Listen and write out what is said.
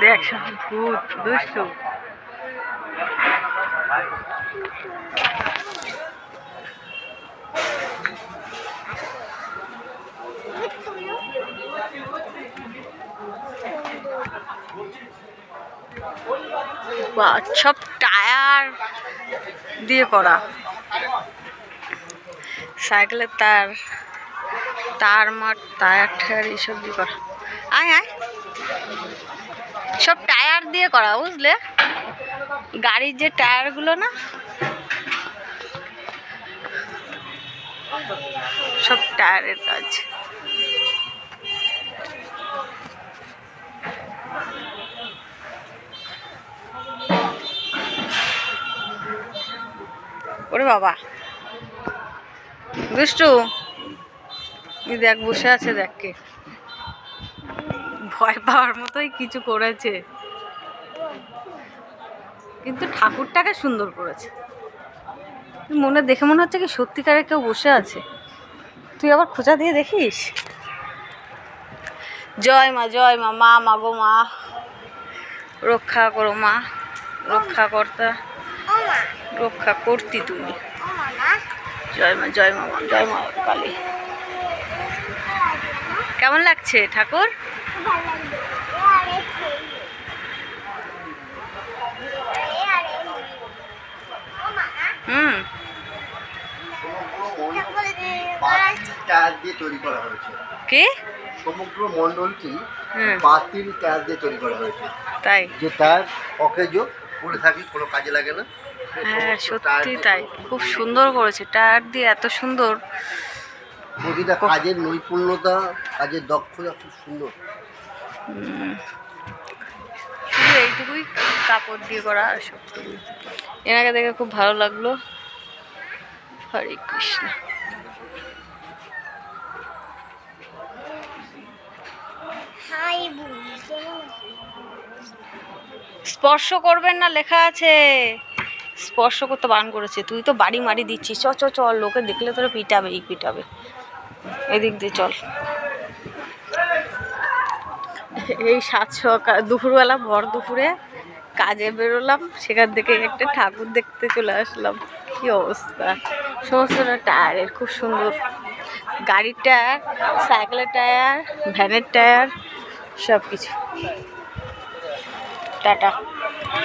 দেখ সব ভূত দুষ্টু। সব টায়ার দিয়ে করা। সাইকেলের তার তার মাঠ টায়ার টায়ার এইসব দিয়ে করা। আয় আয়। সব টায়ার দিয়ে করা, বুঝলে? গাড়ির যে টায়ারগুলো না, সব টায়ারের কাজ। ওরে বাবা। দুষ্টু দেখ, বসে আছে দেখ কে। ভয় পাওয়ার মতোই কিছু করেছে। কিন্তু ঠাকুরটাকে সুন্দর করেছে। মনে, দেখে মনে হচ্ছে কি সত্যিকারের কেউ বসে আছে। তুই আবার খোঁচা দিয়ে দেখিস? জয় মা জয় মা মা মা গো মা। রক্ষা করো মা রক্ষা কর্তা রক্ষা করতি তুমি। জয় মা জয় মা জয় মা কালী। কেমন লাগছে ঠাকুর? হুম। টায়ার দিয়ে তৈরি করা হয়েছে। কি? সমগ্র মণ্ডলটি দিয়ে তৈরি করা হয়েছে। তাই। যে টায়ার অকেজ পড়ে থাকি কোনো কাজে লাগে না। হ্যাঁ সত্যি তাই। খুব সুন্দর করেছে। টায়ার দিয়ে এত সুন্দর। প্রতিটা কাজের নৈপুণ্যতা কাজের দক্ষতা খুব সুন্দর। শুধু এইটুকুই কাপড় দিয়ে করা আর সব এনাকে দেখে খুব ভালো লাগল। হরে কৃষ্ণ। স্পর্শ করবেন না লেখা আছে। স্পর্শ করতে বারণ করেছে। তুই তো বাড়ি মারি দিচ্ছিস। চ চ চল লোকে দেখলে তোরা পিটাবে, এই পিটাবে। এদিক দিয়ে চল। এই সাত সকাল, দুপুরবেলা ভর দুপুরে কাজে বেরোলাম। সেখান থেকে একটা ঠাকুর দেখতে চলে আসলাম। কি অবস্থা? সমস্তটা টায়ারের, খুব সুন্দর। গাড়ির টায়ার, সাইকেলের টায়ার, ভ্যানের টায়ার সব কিছু টাটা।